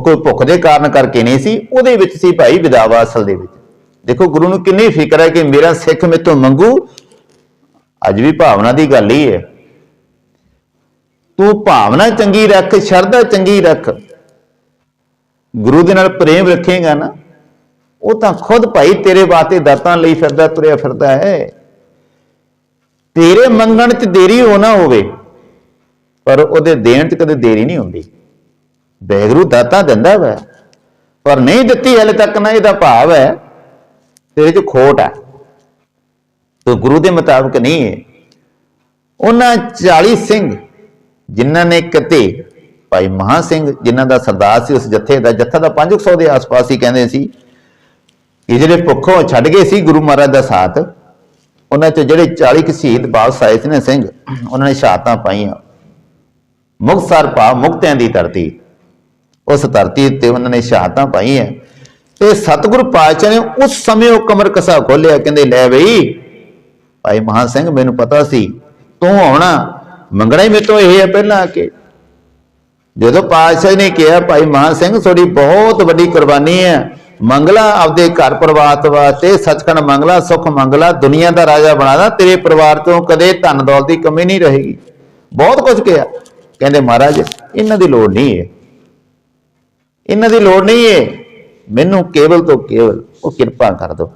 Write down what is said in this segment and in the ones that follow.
ਉਹ ਕੋਈ ਭੁੱਖ ਦੇ ਕਾਰਨ ਕਰਕੇ ਨਹੀਂ ਸੀ, ਉਹਦੇ ਵਿੱਚ ਸੀ ਭਾਈ ਵਿਦਾਵਾ ਅਸਲ ਦੇ ਵਿੱਚ। ਦੇਖੋ ਗੁਰੂ ਨੂੰ ਕਿੰਨੀ ਫਿਕਰ ਹੈ ਕਿ ਮੇਰਾ ਸਿੱਖ ਮੇਤੋਂ ਮੰਗੂ। ਅੱਜ ਵੀ ਭਾਵਨਾ ਦੀ ਗੱਲ ਹੀ ਹੈ। ਤੂੰ ਭਾਵਨਾ ਚੰਗੀ ਰੱਖ, ਸ਼ਰਧਾ ਚੰਗੀ ਰੱਖ। ਗੁਰੂ ਦੇ ਨਾਲ ਪ੍ਰੇਮ ਰੱਖੇਗਾ ਨਾ, ਉਹ ਤਾਂ ਖੁਦ ਭਾਈ ਤੇਰੇ ਵਾਸਤੇ ਦਾਤਾਂ ਲਈ ਫਿਰਦਾ, ਤੁਰਿਆ ਫਿਰਦਾ ਹੈ। ਤੇਰੇ ਮੰਗਣ 'ਚ ਦੇਰੀ ਹੋ ਨਾ ਹੋਵੇ, ਪਰ ਉਹਦੇ ਦੇਣ 'ਚ ਕਦੇ ਦੇਰੀ ਨਹੀਂ ਹੁੰਦੀ। ਬੈਗਰੂ ਦਾਤਾਂ ਦਿੰਦਾ ਵਾ। ਪਰ ਨਹੀਂ ਦਿੱਤੀ ਹਲੇ ਤੱਕ ਨਾ ਇਹਦਾ ਭਾਵ ਹੈ। ਤੇਰੇ 'ਚ ਖੋਟ ਹੈ ਤੋ ਗੁਰੂ ਦੇ ਮੁਤਾਬਕ ਨਹੀਂ ਹੈ ਉਹਨਾਂ 40 ਸਿੰਘ ਜਿਨ੍ਹਾਂ ਨੇ ਕਿਤੇ ਭਾਈ ਮਹਾ ਸਿੰਘ ਜਿਨ੍ਹਾਂ ਦਾ ਸਰਦਾਰ ਸੀ, ਉਸ ਜੱਥੇ ਦਾ, ਜੱਥਾ ਦਾ 500 ਦੇ ਆਸ-ਪਾਸ ਹੀ ਕਹਿੰਦੇ ਸੀ। ਇਹ ਜਿਹੜੇ ਭੁੱਖੋਂ ਛੱਡ ਗਏ ਸੀ ਗੁਰੂ ਮਹਾਰਾਜ ਦਾ ਸਾਥ, ਉਹਨਾਂ ਚ ਜਿਹੜੇ 40 ਕੁ ਸ਼ਹੀਦ ਵਾਪਸ ਆਏ ਸੀ ਨੇ ਸਿੰਘ, ਉਹਨਾਂ ਨੇ ਸ਼ਹਾਦਤਾਂ ਪਾਈਆਂ। ਮੁਕਤਸਰ ਪਾ ਮੁਕਤਿਆਂ ਦੀ ਧਰਤੀ। ਉਸ ਧਰਤੀ ਤੇ ਉਹਨਾਂ ਨੇ ਸ਼ਹਾਦਤਾਂ ਪਾਈਆਂ। ਤੇ ਸਤਿਗੁਰੂ ਪਾਤਸ਼ਾਹ ਨੇ ਉਸ ਸਮੇਂ ਉਹ ਕਮਰ ਕਸਾ ਖੋਲਿਆ ਕਹਿੰਦੇ, ਲੈ ਬਈ, ਭਾਈ ਮਹਾਨ ਸਿੰਘ, ਮੈਨੂੰ ਪਤਾ ਸੀ, ਤੂੰ ਆਉਣਾ। ਮੰਗਣਾ ਹੀ ਮੇਰੇ ਤੋਂ ਇਹ ਹੈ ਪਹਿਲਾਂ ਆ ਕੇ। ਜਦੋਂ ਪਾਤਸ਼ਾਹ ਨੇ ਕਿਹਾ, ਭਾਈ ਮਹਾਨ ਸਿੰਘ, ਤੁਹਾਡੀ ਬਹੁਤ ਵੱਡੀ ਕੁਰਬਾਨੀ ਹੈ ਮੰਗਲਾ ਆਪਦੇ ਘਰ ਪਰਿਵਾਰ ਵਾਸਤੇ ਸੱਚਖੰਡ ਮੰਗਲਾ, ਸੁਖ ਮੰਗਲਾ, ਦੁਨੀਆ ਦਾ ਰਾਜਾ ਬਣਾਦਾ ਤੇਰੇ ਪਰਿਵਾਰ ਤੋਂ ਕਦੇ ਧਨ ਦੌਲਤ ਦੀ ਕਮੀ ਨਹੀਂ ਰਹੇਗੀ। ਬਹੁਤ ਕੁਝ ਕਿਹਾ। ਕਹਿੰਦੇ, ਮਹਾਰਾਜ, ਇਹਨਾਂ ਦੀ ਲੋੜ ਨਹੀਂ ਹੈ। ਇਹਨਾਂ ਦੀ ਲੋੜ ਨਹੀਂ ਹੈ ਮੈਨੂੰ ਕੇਵਲ ਤੋਂ ਕੇਵਲ ਉਹ ਕਿਰਪਾ ਕਰ ਦਿਓ।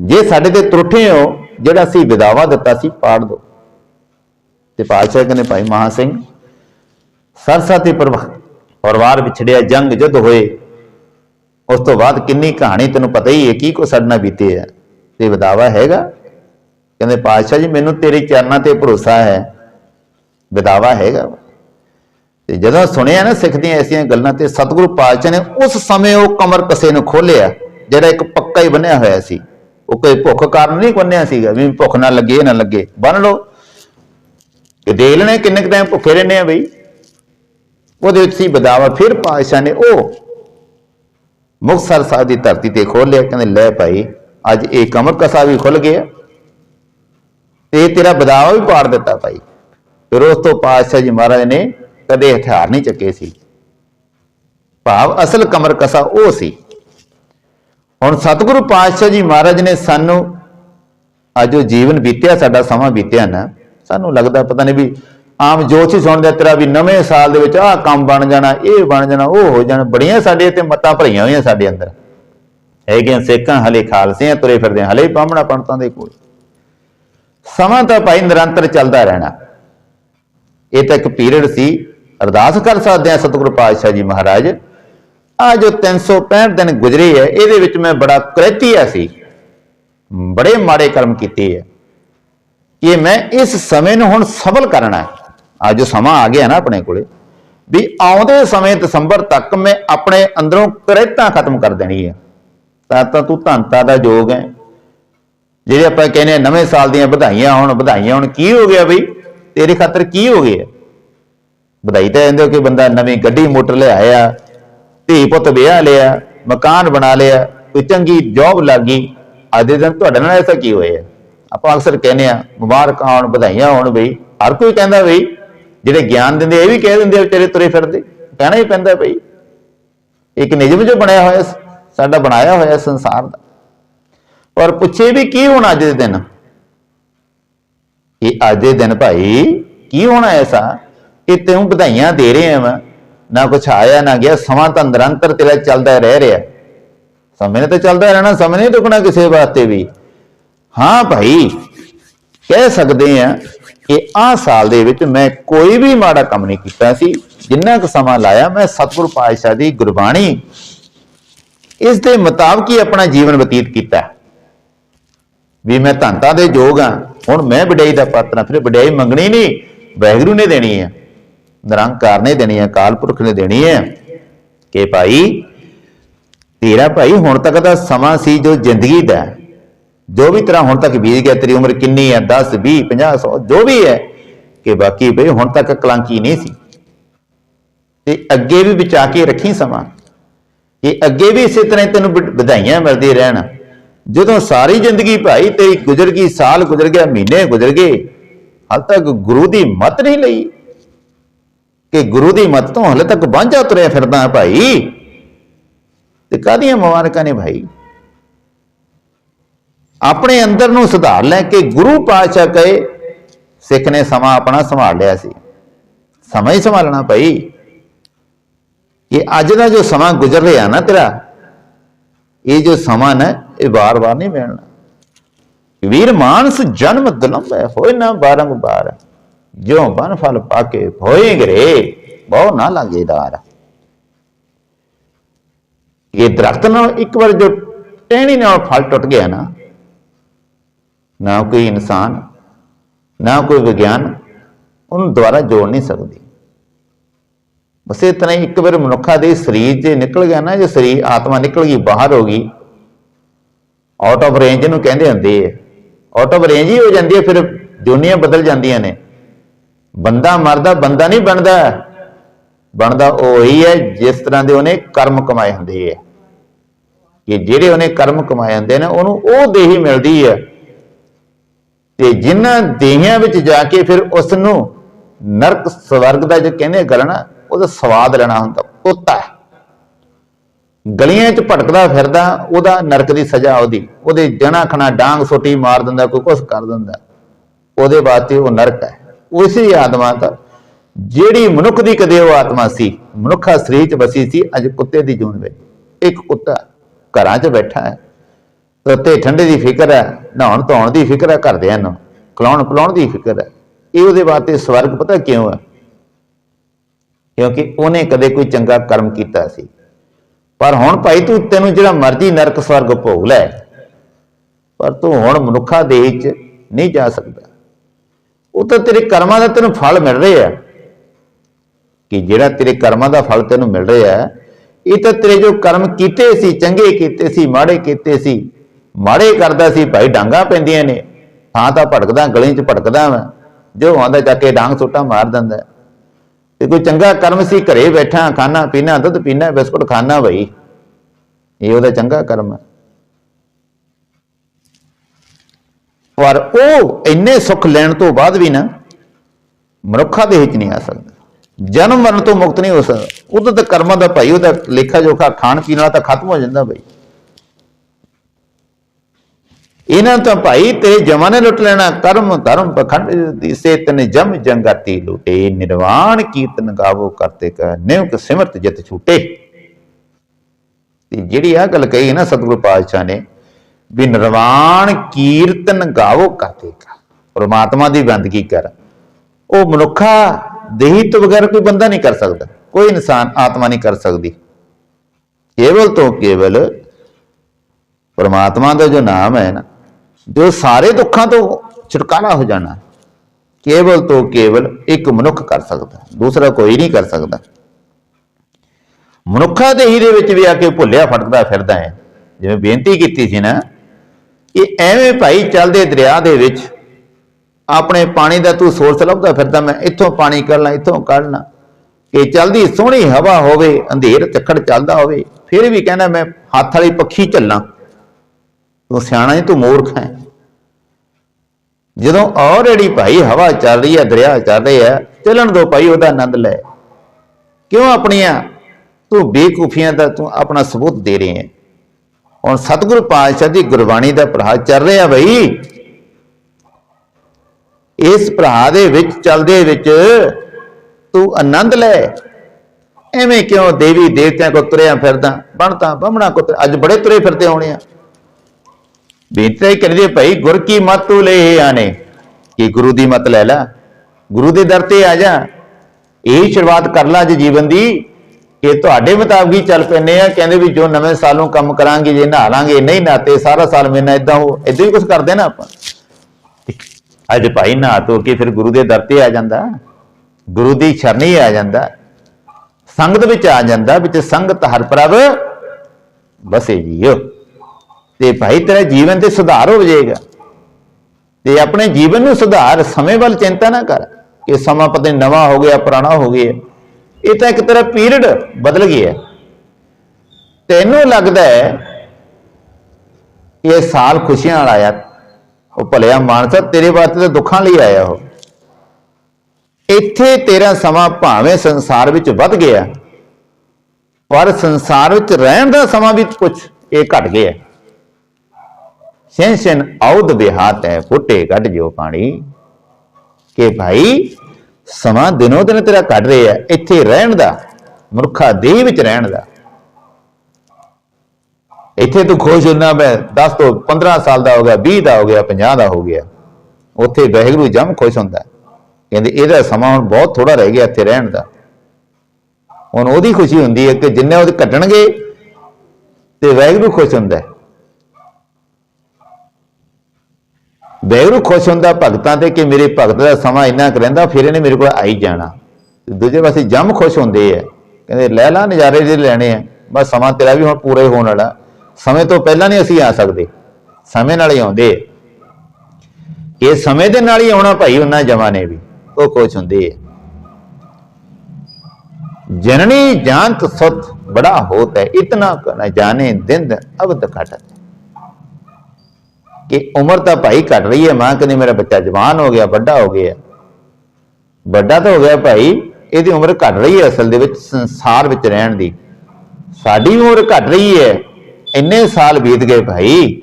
ਜੇ ਸਾਡੇ ਤੇ ਤਰੁੱਠੇ ਹੋ, ਜਿਹੜਾ ਸੀ ਵਿਦਾਵਾ ਦਿੱਤਾ ਸੀ, ਪਾੜ ਦਿਓ। ਤੇ ਪਾਤਸ਼ਾਹ ਕਹਿੰਦੇ, ਭਾਈ ਮਹਾ ਸਿੰਘ, ਸਰਸਾ ਤੇ ਪਰਿਵਾ- ਪਰਿਵਾਰ ਵਿਛੜਿਆ, ਜੰਗ ਜਦ ਹੋਏ, ਉਸ ਤੋਂ ਬਾਅਦ ਕਿੰਨੀ ਕਹਾਣੀ ਤੈਨੂੰ ਪਤਾ ਹੀ ਹੈ ਕੀ ਕੋ ਸੜਨਾ ਬੀਤੇ ਹੈ ਤੇ ਵਿਦਾਵਾ ਹੈਗਾ? ਕਹਿੰਦੇ, ਪਾਤਸ਼ਾਹ ਜੀ, ਮੈਨੂੰ ਤੇਰੇ ਚਰਨਾਂ ਤੇ ਭਰੋਸਾ ਹੈ। ਵਿਦਾਵਾ ਹੈਗਾ ਤੇ ਜਦੋਂ ਸੁਣਿਆ ਨਾ ਸਿੱਖ ਦੀਆਂ ਐਸੀਆਂ ਗੱਲਾਂ ਤੇ ਸਤਿਗੁਰੂ ਪਾਤਸ਼ਾਹ ਨੇ ਉਸ ਸਮੇਂ ਉਹ ਕਮਰ ਕਸੇ ਨੂੰ ਖੋਲਿਆ ਜਿਹੜਾ ਇੱਕ ਪੱਕਾ ਹੀ ਬੰਨਿਆ ਹੋਇਆ ਸੀ। ਉਹ ਕੋਈ ਭੁੱਖ ਕਾਰਨ ਨਹੀਂ ਬੰਨਿਆ ਸੀਗਾ, ਵੀ ਭੁੱਖ ਨਾ ਲੱਗੇ ਨਾ ਲੱਗੇ। ਬੰਨ ਲਓ। ਕਿ ਦੇਖ ਲੈਣੇ ਕਿੰਨੇ ਕੁ ਟਾਈਮ ਭੁੱਖੇ ਰਹਿੰਦੇ ਆ ਬਈ। ਉਹਦੇ ਵਿੱਚ ਸੀ ਬਦਾਵਾ। ਫਿਰ ਪਾਤਸ਼ਾਹ ਨੇ ਉਹ ਮੁਕਤਸਰ ਸਾਹਿਬ ਦੀ ਧਰਤੀ ਤੇ ਖੋਲਿਆ ਕਹਿੰਦੇ, ਲੈ ਭਾਈ, ਅੱਜ ਇਹ ਕਮਰ ਕਸਾ ਵੀ ਖੁੱਲ ਗਿਆ। ਤੇ ਤੇਰਾ ਬਦਾਵਾ ਵੀ ਪਾੜ ਦਿੱਤਾ ਭਾਈ। ਫਿਰ ਉਸ ਤੋਂ ਪਾਤਸ਼ਾਹ ਜੀ ਮਹਾਰਾਜ ਨੇ ਕਦੇ ਹਥਿਆਰ ਨਹੀਂ ਚੱਕੇ ਸੀ। ਭਾਵ ਅਸਲ ਕਮਰ ਕਸਾ ਉਹ ਸੀ। ਹੁਣ ਸਤਿਗੁਰੂ ਪਾਤਸ਼ਾਹ ਜੀ ਮਹਾਰਾਜ ਨੇ ਸਾਨੂੰ ਅੱਜ ਜੋ ਜੀਵਨ ਬੀਤਿਆ, ਸਾਡਾ ਸਮਾਂ ਬੀਤਿਆ ਨਾ, ਸਾਨੂੰ ਲੱਗਦਾ ਪਤਾ ਨਹੀਂ ਵੀ ਆਮ ਜੋਸ਼ ਹੀ ਸੁਣਦੇ ਤੇਰਾ ਵੀ ਨਵੇਂ ਸਾਲ ਦੇ ਵਿੱਚ ਆਹ ਕੰਮ ਬਣ ਜਾਣਾ, ਇਹ ਬਣ ਜਾਣਾ, ਉਹ ਹੋ ਜਾਣਾ, ਬੜੀਆਂ ਸਾਡੇ ਤੇ ਮੱਤਾਂ ਭਰੀਆਂ ਹੋਈਆਂ ਸਾਡੇ ਅੰਦਰ। ਹੈਗੀਆਂ ਸੇਕਾਂ, ਹਲੇ ਖਾਲਸੇ ਤੁਰੇ ਫਿਰਦੇ ਹਲੇ ਬਾਹਮਣਾ ਪੰਡਤਾਂ ਦੇ ਕੋਲ। ਸਮਾਂ ਤਾਂ ਭਾਈ ਨਿਰੰਤਰ ਚੱਲਦਾ ਰਹਿਣਾ। ਇਹ ਤਾਂ ਇੱਕ ਪੀਰੀਅਡ ਸੀ ਅਰਦਾਸ ਕਰ ਸਕਦੇ ਆ ਸਤਿਗੁਰੂ ਪਾਤਸ਼ਾਹ ਜੀ ਮਹਾਰਾਜ। ਆ ਜੋ 365 ਦਿਨ ਗੁਜ਼ਰੇ ਹੈ, ਇਹਦੇ ਵਿੱਚ ਮੈਂ ਬੜਾ ਕਰੇਤੀਆ ਸੀ। ਬੜੇ ਮਾੜੇ ਕਰਮ ਕੀਤੇ ਹੈ। ਕਿ ਮੈਂ ਇਸ ਸਮੇਂ ਨੂੰ ਹੁਣ ਸਫਲ ਕਰਨਾ ਹੈ। ਆ ਜੋ ਸਮਾਂ ਆ ਗਿਆ ਨਾ ਆਪਣੇ ਕੋਲੇ। ਵੀ ਆਉਂਦੇ ਸਮੇਂ ਦਸੰਬਰ ਤੱਕ ਮੈਂ ਆਪਣੇ ਅੰਦਰੋਂ ਕਰੇਤਾਂ ਖਤਮ ਕਰ ਦੇਣੀ ਹੈ। ਤਾਂ ਤਾਂ ਤੂੰ ਧੰਤਾ ਦਾ ਯੋਗ ਹੈ। ਜਿਹੜੇ ਆਪਾਂ ਕਹਿੰਦੇ ਆ ਨਵੇਂ ਸਾਲ ਦੀਆਂ ਵਧਾਈਆਂ ਹੁਣ ਵਧਾਈਆਂ ਹੁਣ, ਕੀ ਹੋ ਗਿਆ ਬਈ? ਤੇਰੇ ਖਾਤਰ ਕੀ ਹੋ ਗਿਆ ਵਧਾਈ ਤਾਂ ਕਹਿੰਦੇ ਹੋ ਕਿ ਬੰਦਾ ਨਵੀਂ ਗੱਡੀ, ਮੋਟਰ ਲਿਆਇਆ, ਧੀ ਪੁੱਤ ਵਿਆਹ ਲਿਆ, ਮਕਾਨ ਬਣਾ ਲਿਆ, ਕੋਈ ਚੰਗੀ ਜੌਬ ਲੱਗ ਗਈ। ਅੱਜ ਦੇ ਦਿਨ ਤੁਹਾਡੇ ਨਾਲ ਐਸਾ ਕੀ ਹੋਇਆ? ਆਪਾਂ ਅਕਸਰ ਕਹਿੰਦੇ ਆ ਮੁਬਾਰਕਾਂ ਹੋਣ ਵਧਾਈਆਂ ਹੋਣ ਬਈ। ਹਰ ਕੋਈ ਕਹਿੰਦਾ ਬਈ, ਜਿਹੜੇ ਗਿਆਨ ਦਿੰਦੇ ਇਹ ਵੀ ਕਹਿ ਦਿੰਦੇ ਆ ਵਿਚਾਰੇ ਤੁਰੇ ਫਿਰਦੇ। ਕਹਿਣਾ ਹੀ ਪੈਂਦਾ ਬਈ। ਇੱਕ ਨਿਯਮ ਜੋ ਬਣਿਆ ਹੋਇਆ ਸਾਡਾ ਬਣਾਇਆ ਹੋਇਆ ਸੰਸਾਰ ਦਾ। ਪਰ ਪੁੱਛੇ ਵੀ ਕੀ ਹੋਣਾ ਅੱਜ ਦੇ ਦਿਨ? ਇਹ ਅੱਜ ਦੇ ਦਿਨ ਭਾਈ, ਕੀ ਹੋਣਾ ਐਸਾ? ਕਿ ਤੈਨੂੰ ਵਧਾਈਆਂ ਦੇ ਰਿਹਾ ਆ ਮੈਂ ਨਾ ਕੁਛ ਆਇਆ, ਨਾ ਗਿਆ, ਸਮਾਂ ਤਾਂ ਨਿਰੰਤਰ ਤੇਰਾ ਚੱਲਦਾ ਰਹਿ ਰਿਹਾ। ਸਮੇਂ ਨੇ ਤਾਂ ਚੱਲਦਾ ਰਹਿਣਾ, ਸਮੇਂ ਨਹੀਂ ਰੁਕਣਾ ਕਿਸੇ ਵਾਸਤੇ ਵੀ। ਹਾਂ ਭਾਈ, ਕਹਿ ਸਕਦੇ ਆ ਕਿ ਆਹ ਸਾਲ ਦੇ ਵਿੱਚ ਮੈਂ ਕੋਈ ਵੀ ਮਾੜਾ ਕੰਮ ਨਹੀਂ ਕੀਤਾ ਸੀ। ਜਿੰਨਾ ਕੁ ਸਮਾਂ ਲਾਇਆ ਮੈਂ ਸਤਿਗੁਰ ਪਾਤਸ਼ਾਹ ਦੀ ਗੁਰਬਾਣੀ। ਇਸ ਦੇ ਮੁਤਾਬਕ ਹੀ ਆਪਣਾ ਜੀਵਨ ਬਤੀਤ ਕੀਤਾ। ਵੀ ਮੈਂ ਧੰਤਾ ਦੇ ਯੋਗ ਆ ਹੁਣ ਮੈਂ ਵਡਿਆਈ ਦਾ ਪਾਤਰ ਹਾਂ, ਫਿਰ ਵਡਿਆਈ ਮੰਗਣੀ ਨਹੀਂ, ਵਾਹਿਗੁਰੂ ਨੇ ਦੇਣੀ ਹੈ। ਨਿਰੰਕਾਰ ਨੇ ਦੇਣੀ ਹੈ, ਕਾਲ ਪੁਰਖ ਨੇ ਦੇਣੀ ਹੈ। ਕਿ ਭਾਈ, ਤੇਰਾ ਭਾਈ ਹੁਣ ਤੱਕ ਦਾ ਸਮਾਂ ਸੀ ਜੋ ਜ਼ਿੰਦਗੀ ਦਾ ਜੋ ਵੀ ਤਰ੍ਹਾਂ ਹੁਣ ਤੱਕ ਬੀਤ ਗਿਆ, ਤੇਰੀ ਉਮਰ ਕਿੰਨੀ ਹੈ? 10 20 50 100 ਜੋ ਵੀ ਹੈ। ਕਿ ਬਾਕੀ ਬਈ ਹੁਣ ਤੱਕ ਕਲੰਕੀ ਨਹੀਂ ਸੀ। ਤੇ ਅੱਗੇ ਵੀ ਬਚਾ ਕੇ ਰੱਖੀ ਸਮਾਂ। ਕਿ ਅੱਗੇ ਵੀ ਇਸੇ ਤਰ੍ਹਾਂ ਤੈਨੂੰ ਵਧਾਈਆਂ ਮਿਲਦੀ ਰਹਿਣ। ਜਦੋਂ ਸਾਰੀ ਜ਼ਿੰਦਗੀ ਭਾਈ ਤੇਰੀ ਗੁਜ਼ਰ ਗਈ, ਸਾਲ ਗੁਜ਼ਰ ਗਿਆ, ਮਹੀਨੇ ਗੁਜ਼ਰ ਗਏ, ਹਾਲ ਤੱਕ ਗੁਰੂ ਦੀ ਮਤ ਨਹੀਂ ਲਈ। ਕਿ ਗੁਰੂ ਦੀ ਮੱਤ ਤੋਂ ਹਲੇ ਤੱਕ ਵਾਂਝਾ ਤੁਰਿਆ ਫਿਰਦਾ ਭਾਈ। ਤੇ ਕਾਹਦੀਆਂ ਮੁਬਾਰਕਾਂ ਨੇ ਭਾਈ? ਆਪਣੇ ਅੰਦਰ ਨੂੰ ਸੁਧਾਰ ਲੈ ਕੇ ਗੁਰੂ ਪਾਤਸ਼ਾਹ ਕਹੇ, ਸਿੱਖ ਨੇ ਸਮਾਂ ਆਪਣਾ ਸੰਭਾਲ ਲਿਆ ਸੀ। ਸਮਾਂ ਹੀ ਸੰਭਾਲਣਾ ਭਾਈ। ਕਿ ਅੱਜ ਦਾ ਜੋ ਸਮਾਂ ਗੁਜ਼ਰ ਰਿਹਾ ਨਾ ਤੇਰਾ, ਇਹ ਜੋ ਸਮਾਂ ਨਾ, ਇਹ ਵਾਰ-ਵਾਰ ਨਹੀਂ ਮਿਲਣਾ। ਵੀਰ ਮਾਨਸ ਜਨਮ ਦਲੰਬ ਹੈ ਹੋਏ ਨਾ ਬਾਰੰਬਾਰ ਜਿਉ ਬਨ ਫਲ ਪਾਕੇ ਹੋਏ ਗਰੇ, ਬਹੁ ਨਾ ਲਾਗੇ ਦਾਰ। ਇਹ ਦਰਖਤ ਨਾਲ ਇੱਕ ਵਾਰ ਜੋ ਟਹਿਣੀ ਨਾਲ ਫਲ ਟੁੱਟ ਗਿਆ ਨਾ ਨਾ ਕੋਈ ਇਨਸਾਨ, ਨਾ ਕੋਈ ਵਿਗਿਆਨ ਉਹਨੂੰ ਦੁਬਾਰਾ ਜੋੜ ਨਹੀਂ ਸਕਦੀ। ਬਸ ਇਹ ਤਰ੍ਹਾਂ ਹੀ, ਇੱਕ ਵਾਰ ਮਨੁੱਖਾ ਦੇ ਸਰੀਰ 'ਚ ਨਿਕਲ ਗਿਆ ਨਾ, ਜੇ ਸਰੀਰ ਆਤਮਾ ਨਿਕਲ ਗਈ, ਬਾਹਰ ਹੋ ਗਈ ਆਊਟ ਆਫ ਰੇਂਜ ਨੂੰ ਕਹਿੰਦੇ ਹੁੰਦੇ ਆ। ਆਊਟ ਆਫ ਰੇਂਜ ਹੀ ਹੋ ਜਾਂਦੀ ਹੈ ਫਿਰ ਦੁਨੀਆ ਬਦਲ ਜਾਂਦੀਆਂ ਨੇ। ਬੰਦਾ ਮਰਦਾ, ਬੰਦਾ ਨਹੀਂ ਬਣਦਾ। ਬਣਦਾ ਉਹ ਹੀ ਹੈ ਜਿਸ ਤਰ੍ਹਾਂ ਦੇ ਉਹਨੇ ਕਰਮ ਕਮਾਏ ਹੁੰਦੇ ਹੈ। ਕਿ ਜਿਹੜੇ ਉਹਨੇ ਕਰਮ ਕਮਾਏ ਹੁੰਦੇ ਨੇ, ਉਹਨੂੰ ਉਹ ਦੇਹੀ ਮਿਲਦੀ ਹੈ। ਤੇ ਜਿਨ੍ਹਾਂ ਦੇਹਾਂ ਵਿੱਚ ਜਾ ਕੇ ਫਿਰ ਉਸ ਨੂੰ ਨਰਕ, ਸਵਰਗ ਦਾ ਜੋ ਕਹਿੰਦੇ ਗੱਲ ਨਾ ਉਹਦਾ ਸਵਾਦ ਲੈਣਾ ਹੁੰਦਾ ਉਤਾ ਗਲੀਆਂ 'ਚ ਭਟਕਦਾ ਫਿਰਦਾ, ਉਹਦਾ ਨਰਕ ਦੀ ਸਜ਼ਾ ਉਹਦੀ। ਉਹਦੇ ਜਣਾ ਖਣਾ ਡਾਂਗ ਸੋਟੀ ਮਾਰ ਦਿੰਦਾ, ਕੋਈ ਕੁਛ ਕਰ ਦਿੰਦਾ। ਉਹਦੇ ਵਾਸਤੇ ਉਹ ਨਰਕ ਹੈ। ਉਸੇ ਆਤਮਾ ਦਾ। ਜਿਹੜੀ ਮਨੁੱਖ ਦੀ ਕਦੇ ਉਹ ਆਤਮਾ ਸੀ, ਮਨੁੱਖਾ ਸਰੀਰ 'ਚ ਵਸੀ ਸੀ, ਅੱਜ ਕੁੱਤੇ ਦੀ ਜੂਨ ਵਿੱਚ। ਇੱਕ ਕੁੱਤਾ ਘਰਾਂ 'ਚ ਬੈਠਾ ਹੈ। ਤੇ ਠੰਡੇ ਦੀ ਫਿਕਰ ਹੈ, ਨਹਾਉਣ ਧੋਣ ਦੀ ਫਿਕਰ ਹੈ, ਘਰਦਿਆਂ ਨੂੰ। ਖਲਾਉਣ ਪਿਲਾਉਣ ਦੀ ਫਿਕਰ ਹੈ। ਇਹ ਉਹਦੇ ਵਾਸਤੇ ਸਵਰਗ ਪਤਾ ਕਿਉਂ ਹੈ? ਕਿਉਂਕਿ ਉਹਨੇ ਕਦੇ ਕੋਈ ਚੰਗਾ ਕਰਮ ਕੀਤਾ ਸੀ। ਪਰ ਹੁਣ ਭਾਈ ਤੂੰ ਤੈਨੂੰ ਜਿਹੜਾ ਮਰਜ਼ੀ ਨਰਕ ਸਵਰਗ ਭੋਗ ਲੈ, ਪਰ ਤੂੰ ਹੁਣ ਮਨੁੱਖਾ ਦੇਹ 'ਚ ਨਹੀਂ ਜਾ ਸਕਦਾ। ਉਹ ਤਾਂ ਤੇਰੇ ਕਰਮਾਂ ਦਾ ਤੈਨੂੰ ਫਲ ਮਿਲ ਰਿਹਾ ਕਿ ਜਿਹੜਾ ਤੇਰੇ ਕਰਮਾਂ ਦਾ ਫਲ ਤੈਨੂੰ ਮਿਲ ਰਿਹਾ ਹੈ, ਇਹ ਤਾਂ ਤੇਰੇ ਜੋ ਕਰਮ ਕੀਤੇ ਸੀ, ਚੰਗੇ ਕੀਤੇ ਸੀ, ਮਾੜੇ ਕੀਤੇ ਸੀ, ਮਾੜੇ ਕਰਦਾ ਸੀ, ਭਾਈ ਡਾਂਗਾ ਪੈਂਦੀਆਂ ਨੇ। ਥਾਂ ਤਾਂ ਭਟਕਦਾ, ਗਲੀ 'ਚ ਭਟਕਦਾ ਮੈਂ ਜੋ ਆਉਂਦਾ ਜਾ ਕੇ ਡਾਂਗ ਸੁੱਟਾ ਮਾਰ ਦਿੰਦਾ। ਹੈ। ਤੇ ਕੋਈ ਚੰਗਾ ਕਰਮ ਸੀ, ਘਰੇ ਬੈਠਾ, ਖਾਣਾ ਪੀਣਾ, ਦੁੱਧ ਪੀਣਾ, ਬਿਸਕੁਟ ਖਾਣਾ ਭਾਈ ਇਹ ਉਹਦਾ ਚੰਗਾ ਕਰਮ ਹੈ। ਪਰ ਉਹ ਇੰਨੇ ਸੁੱਖ ਲੈਣ ਤੋਂ ਬਾਅਦ ਵੀ ਨਾ ਮਨੁੱਖਾ ਦੇ ਹਿੱਤ ਨਹੀਂ ਆ ਸਕਦਾ। ਜਨਮ ਮਰਨ ਤੋਂ ਮੁਕਤ ਨਹੀਂ ਹੋ ਸਕਦਾ। ਉਹਦਾ ਤਾਂ ਕਰਮਾਂ ਦਾ ਭਾਈ, ਉਹਦਾ ਲੇਖਾ ਜੋਖਾ ਖਾਣ ਪੀਣ ਵਾਲਾ ਤਾਂ ਖਤਮ ਹੋ ਜਾਂਦਾ ਭਾਈ ਇਹਨਾਂ ਤਾਂ ਭਾਈ ਤੇਰੇ ਜਮਾਨੇ ਲੁੱਟ ਲੈਣਾ, ਕਰਮ, ਧਰਮ, ਪਖੰਡ ਦੀ ਸੇ ਤਨ ਜਮ ਜੰਗਾਤੀ ਲੁਟੇ, ਨਿਰਵਾਣ ਕੀਰਤਨ ਗਾਵੋ ਕਰਤੇ ਕਾ ਨਿਉ ਸਿਮਰਤ ਜਿਤ ਛੂਟੇ। ਤੇ ਜਿਹੜੀ ਆ ਗੱਲ ਕਹੀ ਨਾ ਸਤਿਗੁਰੂ ਪਾਤਸ਼ਾਹ ਨੇ ਵੀ ਨਿਰਵਾਣ ਕੀਰਤਨ ਗਾਵੋ ਕਾਤੇ ਕਾ। ਪਰਮਾਤਮਾ ਦੀ ਬੰਦਗੀ ਕਰ। ਉਹ ਮਨੁੱਖਾ ਦੇਹੀ ਤੋਂ ਬਗੈਰ ਕੋਈ ਬੰਦਾ ਨਹੀਂ ਕਰ ਸਕਦਾ। ਕੋਈ ਇਨਸਾਨ ਆਤਮਾ ਨਹੀਂ ਕਰ ਸਕਦੀ। ਕੇਵਲ ਤੋਂ ਕੇਵਲ ਪਰਮਾਤਮਾ ਦਾ ਜੋ ਨਾਮ ਹੈ ਨਾ, ਜੋ ਸਾਰੇ ਦੁੱਖਾਂ ਤੋਂ ਛੁਟਕਾਰਾ ਹੋ ਜਾਣਾ, ਕੇਵਲ ਤੋਂ ਕੇਵਲ ਇੱਕ ਮਨੁੱਖ ਕਰ ਸਕਦਾ, ਦੂਸਰਾ ਕੋਈ ਨਹੀਂ ਕਰ ਸਕਦਾ। ਮਨੁੱਖਾ ਦੇ ਹੀ ਦੇ ਵਿੱਚ ਵੀ ਆ ਕੇ ਭੁੱਲਿਆ ਫਟਕਦਾ ਫਿਰਦਾ ਹੈ। ਜਿਵੇਂ ਬੇਨਤੀ ਕੀਤੀ ਸੀ ਨਾ ਇਹ ਐਵੇਂ ਭਾਈ ਚੱਲਦੇ ਦਰਿਆ ਦੇ ਵਿੱਚ, ਆਪਣੇ ਪਾਣੀ ਦਾ ਤੂੰ ਸੋਰਸ ਲੱਭਦਾ ਫਿਰਦਾ, ਮੈਂ ਇੱਥੋਂ ਪਾਣੀ ਕੱਢਣਾ, ਇੱਥੋਂ ਕੱਢਣਾ। ਕਿ ਚੱਲਦੀ ਸੋਹਣੀ ਹਵਾ ਹੋਵੇ, ਅੰਧੇਰ ਝੱਖੜ ਚੱਲਦਾ ਹੋਵੇ, ਫਿਰ ਵੀ ਕਹਿੰਦਾ ਮੈਂ ਹੱਥ ਵਾਲੀ ਪੱਖੀ ਝੱਲਾਂ ਤੂੰ ਸਿਆਣਾ ਹੀ ਤੂੰ ਮੂਰਖ ਹੈ ਜਦੋਂ ਆਲਰੇਡੀ ਭਾਈ ਹਵਾ ਚੱਲ ਰਹੀ ਹੈ ਦਰਿਆ ਚੱਲ ਰਿਹਾ ਚੱਲਣ ਦੋ ਭਾਈ, ਉਹਦਾ ਆਨੰਦ ਲੈ। ਕਿਉਂ ਆਪਣੀਆਂ ਤੂੰ ਬੇਕੂਫੀਆਂ ਦਾ ਤੂੰ ਆਪਣਾ ਸਬੂਤ ਦੇ ਰਹੇ ਹੈ ਹੁਣ ਸਤਿਗੁਰੂ ਪਾਤਸ਼ਾਹ ਦੀ ਗੁਰਬਾਣੀ ਦਾ ਪ੍ਰਹਾਰ ਚੱਲ ਰਿਹਾ ਬਈ। ਇਸ ਪ੍ਰਹਾਰ ਦੇ ਵਿੱਚ ਚੱਲਦੇ ਵਿੱਚ ਤੂੰ ਆਨੰਦ ਲੈ। ਐਵੇਂ ਕਿਉਂ ਦੇਵੀ ਦੇਵਤਿਆਂ ਕੋ ਤੁਰਿਆ ਫਿਰਦਾ? ਬਣਤਾ ਬਮਣਾ ਕੋ ਅੱਜ ਬੜੇ ਤੁਰੇ ਫਿਰਦੇ ਹੋਣੇ ਆ। ਬੇਨਤੀ ਹੀ ਕਰਦੇ ਭਾਈ, ਗੁਰ ਕੀ ਮਤ ਤੂੰ ਲੈ ਆਨੇ ਕਿ ਗੁਰੂ ਦੀ ਮਤ ਲੈ ਲੈ। ਗੁਰੂ ਦੇ ਦਰ ਤੇ ਆ ਜਾ। ਇਹ ਸ਼ੁਰੂਆਤ ਕਰ ਲਾ ਅੱਜ ਜੀਵਨ ਦੀ। ਕਿ ਤੁਹਾਡੇ ਮੁਤਾਬਕ ਹੀ ਚੱਲ ਪੈਨੇ ਆ। ਕਹਿੰਦੇ ਵੀ ਜੋ ਨਵੇਂ ਸਾਲੋਂ ਕੰਮ ਕਰਾਂਗੇ, ਜੇ ਨਹਾ ਲਾਂਗੇ ਨਹੀਂ ਨਾਤੇ ਸਾਰਾ ਸਾਲ ਮੇਨਾ ਇਦਾਂ ਹੋ ਇਦਾਂ ਹੀ ਕੁਝ ਕਰਦੇ ਨਾ ਆਪਾਂ। ਅੱਜ ਭਾਈ ਨਹਾ ਧੋ ਕੇ ਫਿਰ ਗੁਰੂ ਦੇ ਦਰ ਤੇ ਆ ਜਾਂਦਾ। ਗੁਰੂ ਦੀ ਚਰਨੀ ਆ ਜਾਂਦਾ। ਸੰਗਤ ਵਿੱਚ ਆ ਜਾਂਦਾ, ਵਿੱਚ ਸੰਗਤ ਹਰ ਪ੍ਰਭ ਬਸੇ ਜੀਓ। ਤੇ ਭਾਈ ਤੇਰਾ ਜੀਵਨ ਤੇ ਸੁਧਾਰ ਹੋ ਜਾਏਗਾ। ਤੇ ਆਪਣੇ ਜੀਵਨ ਨੂੰ ਸੁਧਾਰ ਸਮੇਂ ਵੱਲ ਚਿੰਤਾ ਨਾ ਕਰ। ਕਿ ਸਮਾਂ ਪਤਾ ਨਹੀਂ ਨਵਾਂ ਹੋ ਗਿਆ, ਪੁਰਾਣਾ ਹੋ ਗਿਆ। ਇਹ ਤਾਂ ਇੱਕ ਤਰ੍ਹਾਂ ਪੀਰੀਅਡ ਬਦਲ ਗਿਆ ਤੈਨੂੰ ਲੱਗਦਾ ਹੈ ਇਹ ਸਾਲ ਖੁਸ਼ੀਆਂ ਨਾਲ ਆਇਆ, ਉਹ ਭਲਿਆ ਮਾਨਸਾ, ਤੇਰੇ ਵਾਸਤੇ ਤਾਂ ਦੁੱਖਾਂ ਲਈ ਆਇਆ ਉਹ। ਇੱਥੇ ਤੇਰਾ ਸਮਾਂ ਭਾਵੇਂ ਸੰਸਾਰ ਵਿੱਚ ਵੱਧ ਗਿਆ, ਪਰ ਸੰਸਾਰ ਵਿੱਚ ਰਹਿਣ ਦਾ ਸਮਾਂ ਵੀ ਕੁਝ ਇਹ ਘਟ ਗਿਆ। ਸੈਨ ਸੈਨ ਆਉਦ ਬਿਹਾਤ ਹੈ ਫੁੱਟੇ ਕੱਢ ਜਿਓ ਪਾਣੀ, ਕਿ ਭਾਈ ਸਮਾਂ ਦਿਨੋ ਦਿਨ ਤੇਰਾ ਕੱਢ ਰਿਹਾ ਇੱਥੇ ਰਹਿਣ ਦਾ, ਮਨੁੱਖਾ ਦੇਹ ਵਿੱਚ ਰਹਿਣ ਦਾ। ਇੱਥੇ ਤੂੰ ਖੁਸ਼ ਹੁੰਦਾ ਮੈਂ 10 ਤੋਂ 15 ਸਾਲ ਦਾ ਹੋ ਗਿਆ 20 ਦਾ ਹੋ ਗਿਆ 50 ਦਾ ਹੋ ਗਿਆ। ਉੱਥੇ ਵਾਹਿਗੁਰੂ ਜਮ ਖੁਸ਼ ਹੁੰਦਾ ਕਹਿੰਦੇ ਇਹਦਾ ਸਮਾਂ ਹੁਣ ਬਹੁਤ ਥੋੜਾ ਰਹਿ ਗਿਆ ਇੱਥੇ ਰਹਿਣ ਦਾ। ਹੁਣ ਉਹਦੀ ਖੁਸ਼ੀ ਹੁੰਦੀ ਹੈ ਕਿ ਜਿੰਨੇ ਉਹਦੇ ਕੱਟਣਗੇ ਤੇ ਵਾਹਿਗੁਰੂ ਖੁਸ਼ ਹੁੰਦਾ ਹੈ। ਬੈਰੂ ਖੁਸ਼ ਹੁੰਦਾ ਭਗਤਾਂ ਤੇ ਕਿ ਮੇਰੇ ਭਗਤ ਦਾ ਸਮਾਂ ਇੰਨਾ ਕਰੰਦਾ ਫਿਰ ਇਹਨੇ ਮੇਰੇ ਕੋਲ ਆਈ ਜਾਣਾ। ਦੂਜੇ ਪਾਸੇ ਜਮ ਖੁਸ਼ ਹੁੰਦੇ ਆ ਕਹਿੰਦੇ, ਲੈ ਲਾ ਨਜ਼ਾਰੇ ਜੇ ਲੈਣੇ ਆ ਬਸ ਸਮਾਂ ਤੇਰਾ ਵੀ ਹੁਣ ਪੂਰਾ ਹੋਣ ਵਾਲਾ। ਸਮੇਂ ਤੋਂ ਪਹਿਲਾਂ ਨਹੀਂ ਅਸੀਂ ਆ ਸਕਦੇ। ਸਮੇਂ ਨਾਲ ਹੀ ਆਉਂਦੇ ਇਹ ਸਮੇਂ ਦੇ ਨਾਲ ਹੀ ਆਉਣਾ ਭਾਈ, ਉਹਨਾਂ ਜਮਾਂ ਨੇ ਵੀ। ਉਹ ਖੁਸ਼ ਹੁੰਦੇ ਆ ਜਨਨੀ ਜਾਨਤ ਸਤ, ਬੜਾ ਹੋਤ ਹੈ, ਇਤਨਾ ਕਰਨਾ ਜਾਣੇ ਦਿੰਦ ਅਬਦ ਘਟਤ ਕਿ ਉਮਰ ਤਾਂ ਭਾਈ ਘਟ ਰਹੀ ਹੈ, ਮਾਂ ਕਹਿੰਦੀ ਮੇਰਾ ਬੱਚਾ ਜਵਾਨ ਹੋ ਗਿਆ, ਵੱਡਾ ਹੋ ਗਿਆ। ਵੱਡਾ ਤਾਂ ਹੋ ਗਿਆ ਭਾਈ, ਇਹਦੀ ਉਮਰ ਘਟ ਰਹੀ ਹੈ ਅਸਲ ਦੇ ਵਿੱਚ ਸੰਸਾਰ ਵਿੱਚ ਰਹਿਣ ਦੀ। ਸਾਡੀ ਉਮਰ ਘਟ ਰਹੀ ਹੈ, ਇੰਨੇ ਸਾਲ ਬੀਤ ਗਏ ਭਾਈ।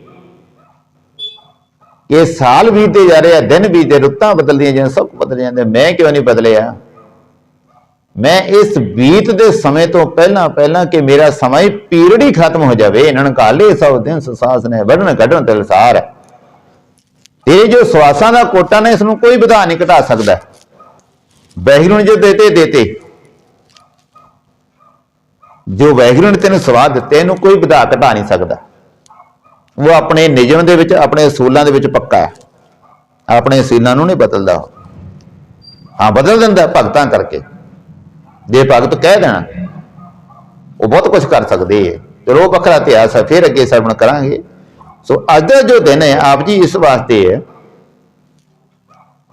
ਇਹ ਸਾਲ ਬੀਤਦੇ ਜਾ ਰਹੇ ਆ, ਦਿਨ ਬੀਤਦੇ ਰੁੱਤਾਂ ਬਦਲਦੀਆਂ ਜਾਂਦੀਆਂ, ਸਭ ਬਦਲ ਜਾਂਦੇ ਮੈਂ ਕਿਉਂ ਨਹੀਂ ਬਦਲਿਆ? ਮੈਂ ਇਸ ਬੀਤ ਦੇ ਸਮੇਂ ਤੋਂ ਪਹਿਲਾਂ ਪਹਿਲਾਂ ਕਿ ਮੇਰਾ ਸਮਾਂ ਹੀ ਪੀਰੀਅਡ ਹੀ ਖਤਮ ਹੋ ਜਾਵੇ। ਇਹਨਾਂ ਨੂੰ ਕਾਲੇ ਸਭ ਦਿਨ ਸੁਸਾਸ ਨੇ ਵੜਨ ਕੱਢਣ ਤੇ ਲਸਾਰ ਹੈ। ਇਹ ਜੋ ਸਵਾਸਾਂ ਦਾ ਕੋਟਾ ਨੇ, ਇਸ ਨੂੰ ਕੋਈ ਵਧਾ ਨਹੀਂ ਘਟਾ ਸਕਦਾ। ਵੈਗਰੂ ਨੇ ਜੋ ਦੇਤੇ ਦੇਤੇ। ਜੋ ਵੈਗਰੂ ਨੇ ਤੈਨੂੰ ਸਵਾਦ ਦਿੱਤੇ, ਇਹਨੂੰ ਕੋਈ ਵਧਾ ਘਟਾ ਨਹੀਂ ਸਕਦਾ। ਉਹ ਆਪਣੇ ਨਿਯਮ ਦੇ ਵਿੱਚ, ਆਪਣੇ ਅਸੂਲਾਂ ਦੇ ਵਿੱਚ ਪੱਕਾ ਹੈ। ਆਪਣੇ ਅਸੀਲਾਂ ਨੂੰ ਨਹੀਂ ਬਦਲਦਾ ਹਾਂ, ਬਦਲ ਦਿੰਦਾ ਭਗਤਾਂ ਕਰਕੇ। ਜੇ ਭਗਤ ਕਹਿ ਦੇਣਾ, ਉਹ ਬਹੁਤ ਕੁਝ ਕਰ ਸਕਦੇ ਹੈ ਚਲੋ ਉਹ ਵੱਖਰਾ ਇਤਿਹਾਸ ਹੈ, ਫਿਰ ਅੱਗੇ ਸਰਵਣ ਕਰਾਂਗੇ। ਸੋ ਅੱਜ ਦਾ ਜੋ ਦਿਨ ਹੈ, ਆਪ ਜੀ ਇਸ ਵਾਸਤੇ ਹੈ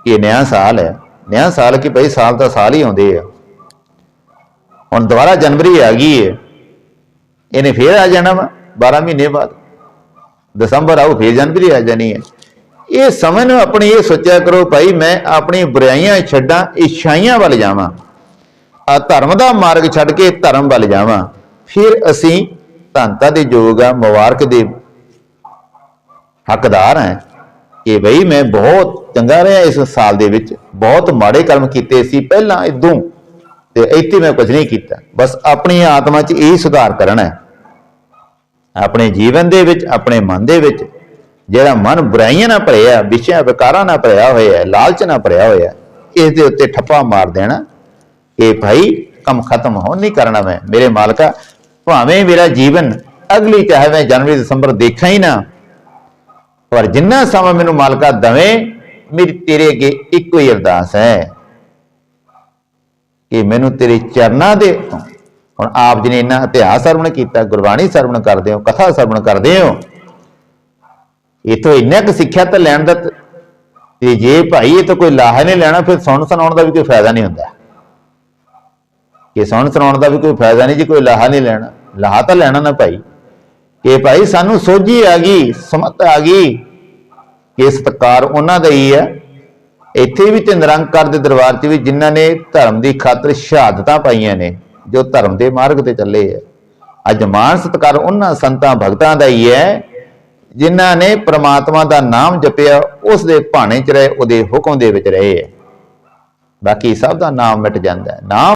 ਕਿ ਨया ਸਾਲ ਹੈ। ਨया ਸਾਲ ਕਿ ਭਾਈ ਸਾਲ ਤਾਂ ਸਾਲ ਹੀ ਆਉਂਦੇ ਆ। ਹੁਣ ਦੁਬਾਰਾ ਜਨਵਰੀ ਆ ਗਈ ਹੈ, ਇਹਨੇ ਫੇਰ ਆ ਜਾਣਾ ਵਾ 12 ਮਹੀਨੇ ਬਾਅਦ। ਦਸੰਬਰ ਆਉ ਫੇਰ ਜਨਵਰੀ ਆ ਜਾਣੀ ਹੈ। ਇਹ ਸਮੇਂ ਨੂੰ ਆਪਣੀ ਇਹ ਸੋਚਿਆ ਕਰੋ ਭਾਈ ਮੈਂ ਆਪਣੀ ਬੁਰਾਈਆਂ ਛੱਡਾਂ, ਇਛਾਈਆਂ ਵੱਲ ਜਾਵਾਂ। ਆ ਧਰਮ ਦਾ ਮਾਰਗ ਛੱਡ ਕੇ ਧਰਮ ਵੱਲ ਜਾਵਾਂ। ਫਿਰ ਅਸੀਂ ਧੰਤਾ ਦੇ ਯੋਗ ਆ, ਮੁਬਾਰਕ ਦੇ ਹੱਕਦਾਰ ਹਾਂ ਕਿ ਬਈ ਮੈਂ ਬਹੁਤ ਚੰਗਾ ਰਿਹਾ ਇਸ ਸਾਲ ਦੇ ਵਿੱਚ। ਬਹੁਤ ਮਾੜੇ ਕਰਮ ਕੀਤੇ ਸੀ ਪਹਿਲਾਂ ਇਦੋਂ ਤੇ ਇੱਥੇ ਮੈਂ ਕੁਝ ਨਹੀਂ ਕੀਤਾ। ਬਸ ਆਪਣੀ ਆਤਮਾ 'ਚ ਇਹ ਸੁਧਾਰ ਕਰਨਾ ਹੈ। ਆਪਣੇ ਜੀਵਨ ਦੇ ਵਿੱਚ, ਆਪਣੇ ਮਨ ਦੇ ਵਿੱਚ ਜਿਹੜਾ ਮਨ ਬੁਰਾਈਆਂ ਨਾਲ ਭਰਿਆ, ਵਿਸ਼ਿਆਂ, ਵਿਕਾਰਾਂ ਨਾਲ ਭਰਿਆ ਹੋਇਆ ਹੈ, ਲਾਲਚ ਨਾਲ ਭਰਿਆ ਹੋਇਆ ਇਸ ਦੇ ਉੱਤੇ ਠੱਪਾ ਮਾਰ ਦੇਣਾ ਕਿ ਭਾਈ ਕੰਮ ਖਤਮ ਹੋ ਨਹੀਂ ਕਰਨਾ ਮੈਂ। ਮੇਰੇ ਮਾਲਕਾ, ਭਾਵੇਂ ਮੇਰਾ ਜੀਵਨ ਅਗਲੀ ਚਾਹੇ ਮੈਂ ਜਨਵਰੀ, ਦਸੰਬਰ ਦੇਖਾਂ ਹੀ ਨਾ ਪਰ ਜਿੰਨਾ ਸਮਾਂ ਮੈਨੂੰ ਮਾਲਕਾ ਦਵੇਂ, ਮੇਰੀ ਤੇਰੇ ਅੱਗੇ ਇੱਕੋ ਹੀ ਅਰਦਾਸ ਹੈ ਕਿ ਮੈਨੂੰ ਤੇਰੇ ਚਰਨਾਂ ਦੇ ਹੁਣ ਆਪ ਜੀ ਨੇ ਇੰਨਾ ਇਤਿਹਾਸ ਸਰਵਣ ਕੀਤਾ, ਗੁਰਬਾਣੀ ਸਰਵਣ ਕਰਦੇ ਹੋ, ਕਥਾ ਸਰਵਣ ਕਰਦੇ ਹੋ, ਇਥੋਂ ਇੰਨਾ ਕੁ ਸਿੱਖਿਆ ਤਾਂ ਲੈਣ ਦਾ ਤੇ ਜੇ ਭਾਈ ਇਹ ਤਾਂ ਕੋਈ ਲਾਹਾ ਨਹੀਂ ਲੈਣਾ, ਫਿਰ ਸੁਣ ਸੁਣਾਉਣ ਦਾ ਵੀ ਕੋਈ ਫਾਇਦਾ ਨਹੀਂ ਹੁੰਦਾ। ਕਿ ਸੁਣ ਸੁਣਾਉਣ ਦਾ ਵੀ ਕੋਈ ਫਾਇਦਾ ਨਹੀਂ, ਜੀ ਕੋਈ ਲਾਹਾ ਨਹੀਂ ਲੈਣਾ, ਲਾਹਾ ਤਾਂ ਲੈਣਾ ਨਾ ਭਾਈ। ਕਿ ਭਾਈ ਸਾਨੂੰ ਸੋਝੀ ਆ ਗਈ, ਸਮਤ ਆ ਗਈ ਕਿ ਸਤਕਾਰ ਉਹਨਾਂ ਦਾ ਹੀ ਹੈ। ਇੱਥੇ ਵੀ ਤੇ ਨਿਰੰਕਾਰ ਦੇ ਦਰਬਾਰ 'ਚ ਵੀ ਜਿਨ੍ਹਾਂ ਨੇ ਧਰਮ ਦੀ ਖਾਤਰ ਸ਼ਹਾਦਤਾਂ ਪਾਈਆਂ ਨੇ, ਜੋ ਧਰਮ ਦੇ ਮਾਰਗ ਤੇ ਚੱਲੇ ਆ। ਅੱਜ ਮਾਨ ਸਤਕਾਰ ਉਹਨਾਂ ਸੰਤਾਂ, ਭਗਤਾਂ ਦਾ ਹੀ ਹੈ, ਜਿਨ੍ਹਾਂ ਨੇ ਪ੍ਰਮਾਤਮਾ ਦਾ ਨਾਮ ਜਪਿਆ, ਉਸ ਦੇ ਭਾਣੇ 'ਚ ਰਹੇ, ਉਹਦੇ ਹੁਕਮ ਦੇ ਵਿੱਚ ਰਹੇ ਹੈ ਬਾਕੀ ਸਭ ਦਾ ਨਾਮ ਮਿਟ ਜਾਂਦਾ ਹੈ। ਨਾਮ